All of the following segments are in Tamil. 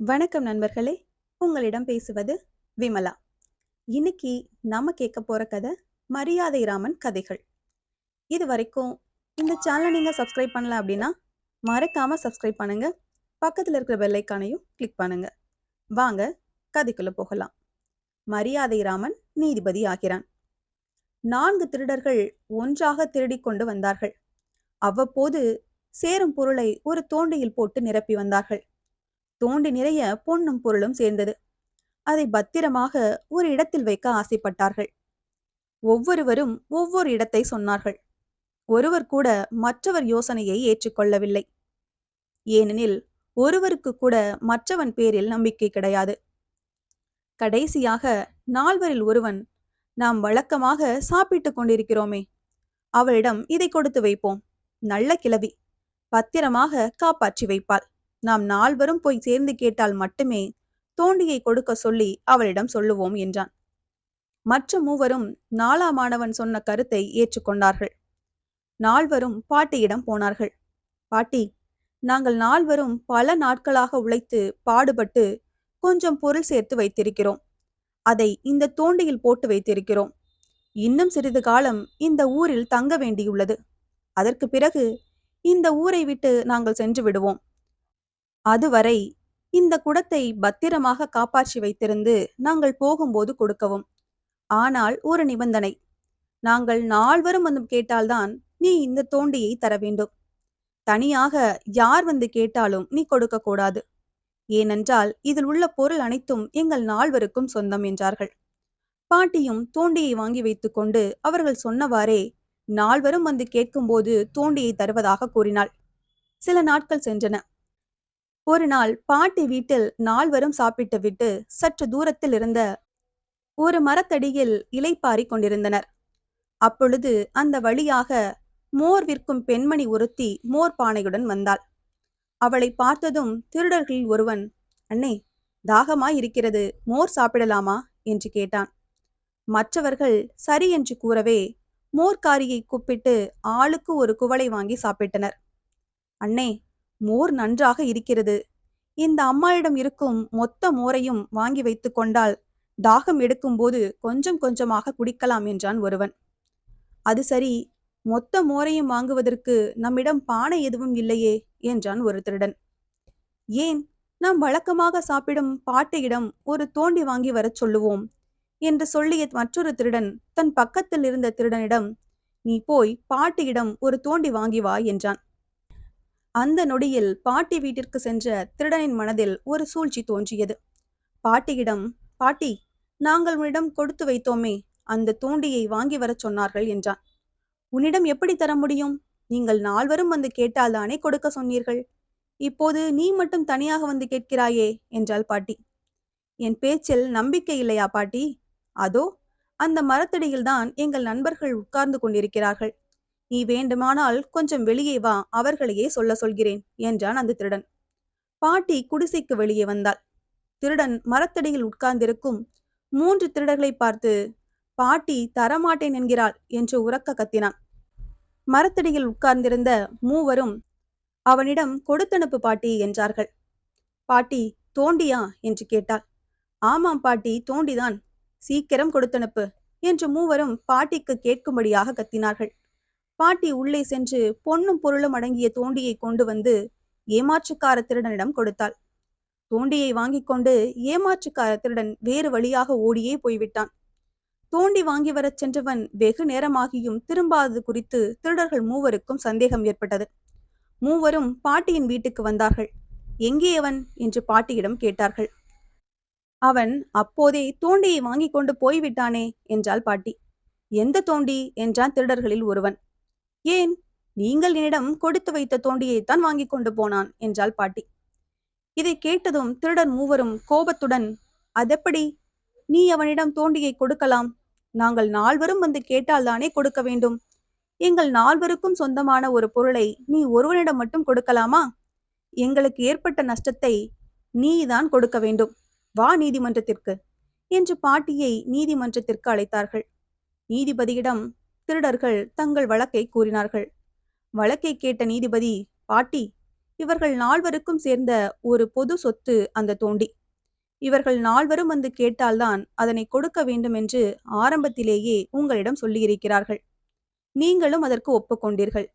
வணக்கம் நண்பர்களே. உங்களிடம் பேசுவது விமலா. இன்னைக்கு நாம கேட்க போற கதை மரியாதை ராமன் கதைகள். இது வரைக்கும் இந்த சேனலை நீங்க சப்ஸ்கிரைப் பண்ணல அப்படின்னா மறக்காம சப்ஸ்கிரைப் பண்ணுங்க. பக்கத்துல இருக்கிற பெல்லைக்கானையும் கிளிக் பண்ணுங்க. வாங்க கதைக்குள்ள போகலாம். மரியாதை ராமன் நீதிபதி ஆகிறான். நான்கு திருடர்கள் ஒன்றாக திருடிக் கொண்டு வந்தார்கள். அவ்வப்போது சேரும் பொருளை ஒரு தோண்டியில் போட்டு நிரப்பி வந்தார்கள். தோண்டி நிறைய பொன்னும் பொருளும் சேர்ந்தது. அதை பத்திரமாக ஒரு இடத்தில் வைக்க ஆசைப்பட்டார்கள். ஒவ்வொருவரும் ஒவ்வொரு இடத்தை சொன்னார்கள். ஒருவர் கூட மற்றவர் யோசனையை ஏற்றுக்கொள்ளவில்லை. ஏனெனில் ஒருவருக்கு கூட மற்றவன் பேரில் நம்பிக்கை கிடையாது. கடைசியாக நால்வரில் ஒருவன் நாம் வழக்கமாக சாப்பிட்டுக் கொண்டிருக்கிறோமே அவளிடம் இதை கொடுத்து வைப்போம். நல்ல கிளவி பத்திரமாக காப்பாற்றி வைப்பாள். நாம் நால்வரும் போய் சேர்ந்து கேட்டால் மட்டுமே தோண்டியை கொடுக்க சொல்லி அவளிடம் சொல்லுவோம் என்றான். மற்ற மூவரும் நாலா மாணவன் சொன்ன கருத்தை ஏற்றுக்கொண்டார்கள். நால்வரும் பாட்டியிடம் போனார்கள். பாட்டி நாங்கள் நால்வரும் பல நாட்களாக உழைத்து பாடுபட்டு கொஞ்சம் பொருள் சேர்த்து வைத்திருக்கிறோம். அதை இந்த தோண்டியில் போட்டு வைத்திருக்கிறோம். இன்னும் சிறிது காலம் இந்த ஊரில் தங்க வேண்டியுள்ளது. அதற்கு பிறகு இந்த ஊரை விட்டு நாங்கள் சென்று விடுவோம். அதுவரை இந்த குடத்தை பத்திரமாக காப்பாற்றி வைத்திருந்து நாங்கள் போகும்போது கொடுக்கவும். ஆனால் ஒரு நிபந்தனை. நாங்கள் நால்வரும் வந்து கேட்டால்தான் நீ இந்த தோண்டியை தர வேண்டும். தனியாக யார் வந்து கேட்டாலும் நீ கொடுக்க கூடாது. ஏனென்றால் இதில் உள்ள பொருள் அனைத்தும் எங்கள் நால்வருக்கும் சொந்தம் என்றார்கள். பாட்டியும் தோண்டியை வாங்கி வைத்துக்கொண்டு அவர்கள் சொன்னவாறே நால்வரும் வந்து கேட்கும்போது தோண்டியை தருவதாக கூறினாள். சில நாட்கள் சென்றன. ஒரு நாள் பாட்டி வீட்டில் நால்வரும் சாப்பிட்டு விட்டு சற்று தூரத்தில் இருந்த ஒரு மரத்தடியில் இலை பாரி கொண்டிருந்தனர். அப்பொழுது அந்த வழியாக மோர் விற்கும் பெண்மணி ஒருத்தி மோர் பானையுடன் வந்தாள். அவளை பார்த்ததும் திருடர்களில் ஒருவன் அண்ணே தாகமாய் இருக்கிறது மோர் சாப்பிடலாமா? என்று கேட்டான். மற்றவர்கள் சரி என்று கூறவே மோர்காரியை கூப்பிட்டு ஆளுக்கு ஒரு குவளை வாங்கி சாப்பிட்டனர். அண்ணே மோர் நன்றாக இருக்கிறது. இந்த அம்மாயிடம் இருக்கும் மொத்த மோரையும் வாங்கி வைத்து கொண்டால் தாகம் எடுக்கும்போது கொஞ்சம் கொஞ்சமாக குடிக்கலாம் என்றான் ஒருவன். அது சரி மொத்த மோரையும் வாங்குவதற்கு நம்மிடம் பானை எதுவும் இல்லையே என்றான் ஒரு திருடன். ஏன் நாம் வழக்கமாக சாப்பிடும் பாட்டியிடம் ஒரு தோண்டி வாங்கி வரச் சொல்லுவோம் என்று சொல்லிய மற்றொரு திருடன் தன் பக்கத்தில் இருந்த திருடனிடம் நீ போய் பாட்டியிடம் ஒரு தோண்டி வாங்கி வா என்றான். அந்த நொடியில் பாட்டி வீட்டிற்கு சென்ற திருடனின் மனதில் ஒரு சூழ்ச்சி தோன்றியது. பாட்டியிடம் பாட்டி நாங்கள் உன்னிடம் கொடுத்து வைத்தோமே அந்த தூண்டியை வாங்கி வரச் சொன்னார்கள் என்றான். உன்னிடம் எப்படி தர முடியும்? நீங்கள் நால்வரும் வந்து கேட்டால்தானே கொடுக்க சொன்னீர்கள். இப்போது நீ மட்டும் தனியாக வந்து கேட்கிறாயே என்றாள் பாட்டி. என் பேச்சில் நம்பிக்கை இல்லையா பாட்டி? அதோ அந்த மரத்தடியில்தான் எங்கள் நண்பர்கள் உட்கார்ந்து கொண்டிருக்கிறார்கள். நீ வேண்டுமானால் கொஞ்சம் வெளியே வா அவர்களையே சொல்ல சொல்கிறேன் என்றான் அந்த திருடன். பாட்டி குடிசைக்கு வெளியே வந்தாள். திருடன் மரத்தடியில் உட்கார்ந்திருக்கும் மூன்று திருடர்களை பார்த்து பாட்டி தரமாட்டேன் என்கிறாள் என்று உறக்க கத்தினான். மரத்தடியில் உட்கார்ந்திருந்த மூவரும் அவனிடம் கொடுத்தனுப்பு பாட்டி என்றார்கள். பாட்டி தோண்டியா? என்று கேட்டாள். ஆமாம் பாட்டி தோண்டிதான். சீக்கிரம் கொடுத்தனுப்பு என்று மூவரும் பாட்டிக்கு கேட்கும்படியாக கத்தினார்கள். பாட்டி உள்ளே சென்று பொன்னும் பொருளும் அடங்கிய தோண்டியை கொண்டு வந்து ஏமாற்றுக்கார திருடனிடம் கொடுத்தாள். தோண்டியை வாங்கிக் கொண்டு ஏமாற்றுக்கார திருடன் வேறு வழியாக ஓடியே போய்விட்டான். தோண்டி வாங்கி வரச் சென்றவன் வெகு நேரமாகியும் திரும்பாதது குறித்து திருடர்கள் மூவருக்கும் சந்தேகம் ஏற்பட்டது. மூவரும் பாட்டியின் வீட்டுக்கு வந்தார்கள். எங்கே அவன்? என்று பாட்டியிடம் கேட்டார்கள். அவன் அப்போதே தோண்டியை வாங்கி கொண்டு போய்விட்டானே என்றாள் பாட்டி. எந்த தோண்டி? என்றான் திருடர்களில் ஒருவன். ஏன்? நீங்கள் என்னிடம் கொடுத்து வைத்த தோண்டியைத்தான் வாங்கி கொண்டு போனான் என்றாள் பாட்டி. இதை கேட்டதும் திருடன் மூவரும் கோபத்துடன் அதெப்படி? நீ அவனிடம் தோண்டியை கொடுக்கலாம். நாங்கள் நால்வரும் வந்து கேட்டால்தானே கொடுக்க வேண்டும். எங்கள் நால்வருக்கும் சொந்தமான ஒரு பொருளை நீ ஒருவனிடம் மட்டும் கொடுக்கலாமா? எங்களுக்கு ஏற்பட்ட நஷ்டத்தை நீதான் கொடுக்க வேண்டும். வா நீதிமன்றத்திற்கு என்று பாட்டியை நீதிமன்றத்திற்கு அழைத்தார்கள். நீதிபதியிடம் திருடர்கள் தங்கள் வழக்கை கூறினார்கள். வழக்கை கேட்ட நீதிபதி பாட்டி இவர்கள் நால்வருக்கும் சேர்ந்த ஒரு பொது சொத்து அந்த தோண்டி. இவர்கள் நால்வரும் வந்து கேட்டால்தான் அதனை கொடுக்க வேண்டும் என்று ஆரம்பத்திலேயே உங்களிடம் சொல்லியிருக்கிறார்கள். நீங்களும் அதற்கு ஒப்புக்கொண்டீர்கள்.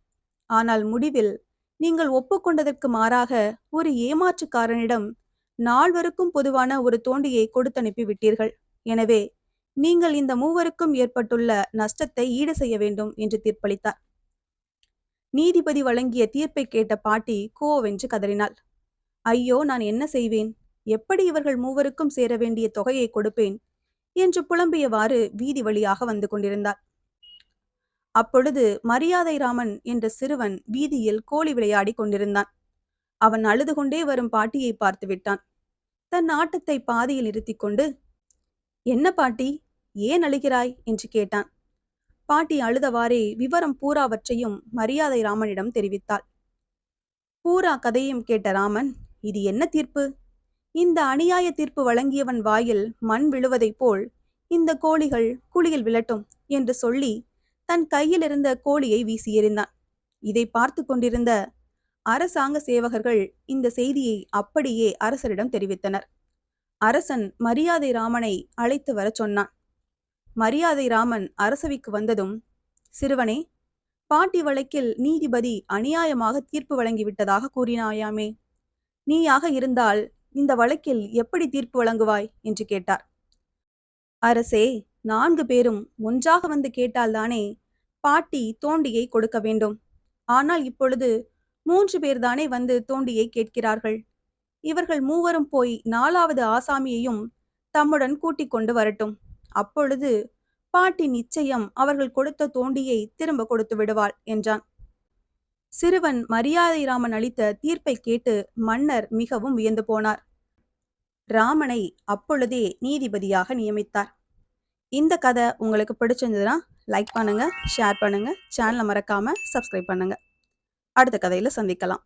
ஆனால் முடிவில் நீங்கள் ஒப்புக்கொண்டதற்கு மாறாக ஒரு ஏமாற்றுக்காரனிடம் நால்வருக்கும் பொதுவான ஒரு தோண்டியை கொடுத்தனுப்பி விட்டீர்கள் எனவே நீங்கள் இந்த மூவருக்கும் ஏற்பட்டுள்ள நஷ்டத்தை ஈடு செய்ய வேண்டும் என்று தீர்ப்பளித்தார். நீதிபதி வழங்கிய தீர்ப்பை கேட்ட பாட்டி கோவென்று கதறினாள். ஐயோ நான் என்ன செய்வேன்? எப்படி இவர்கள் மூவருக்கும் சேர வேண்டிய தொகையை கொடுப்பேன்? என்று புலம்பியவாறு வீதி வழியாக வந்து கொண்டிருந்தார். அப்பொழுது மரியாதை ராமன் என்ற சிறுவன் வீதியில் கோழி விளையாடி கொண்டிருந்தான். அவன் அழுது கொண்டே வரும் பாட்டியை பார்த்து விட்டான். தன் ஆட்டத்தை பாதியில் நிறுத்தி கொண்டு என்ன பாட்டி? ஏன் அழுகிறாய்? என்று கேட்டான். பாட்டி அழுதவாறே விவரம் பூராவற்றையும் மரியாதை ராமனிடம் தெரிவித்தாள். பூரா கதையும் கேட்ட ராமன் இது என்ன தீர்ப்பு? இந்த அநியாய தீர்ப்பு வழங்கியவன் வாயில் மண் விழுவதைப் போல் இந்த கோழிகள் குழியில் விழட்டும் என்று சொல்லி தன் கையில் இருந்த கோழியை வீசி எறிந்தான். இதை பார்த்து கொண்டிருந்த அரசாங்க சேவகர்கள் இந்த செய்தியை அப்படியே அரசரிடம் தெரிவித்தனர். அரசன் மரியாதை ராமனை அழைத்து வர சொன்னான். மரியாதை ராமன் அரசவைக்கு வந்ததும் சிறுவனே பாட்டி வழக்கில் நீதிபதி அநியாயமாக தீர்ப்பு வழங்கிவிட்டதாக கூறினாயாமே? நீயாக இருந்தால் இந்த வழக்கில் எப்படி தீர்ப்பு வழங்குவாய்? என்று கேட்டார். அரசே நான்கு பேரும் ஒன்றாக வந்து கேட்டால்தானே பாட்டி தோண்டியை கொடுக்க வேண்டும். ஆனால் இப்பொழுது மூன்று பேர்தானே வந்து தோண்டியை கேட்கிறார்கள். இவர்கள் மூவரும் போய் நாலாவது ஆசாமியையும் தம்முடன் கூட்டிக் கொண்டு வரட்டும். அப்பொழுது பாட்டி நிச்சயம் அவர்கள் கொடுத்த தோண்டியை திரும்ப கொடுத்து விடுவாள் என்றான். சிறுவன் மரியாதை ராமன் அளித்த தீர்ப்பை கேட்டு மன்னர் மிகவும் வியந்து போனார். ராமனை அப்பொழுதே நீதிபதியாக நியமித்தார். இந்த கதை உங்களுக்கு பிடிச்சிருந்ததுன்னா லைக் பண்ணுங்க ஷேர் பண்ணுங்க சேனலை மறக்காம சப்ஸ்கிரைப் பண்ணுங்க. அடுத்த கதையில சந்திக்கலாம்.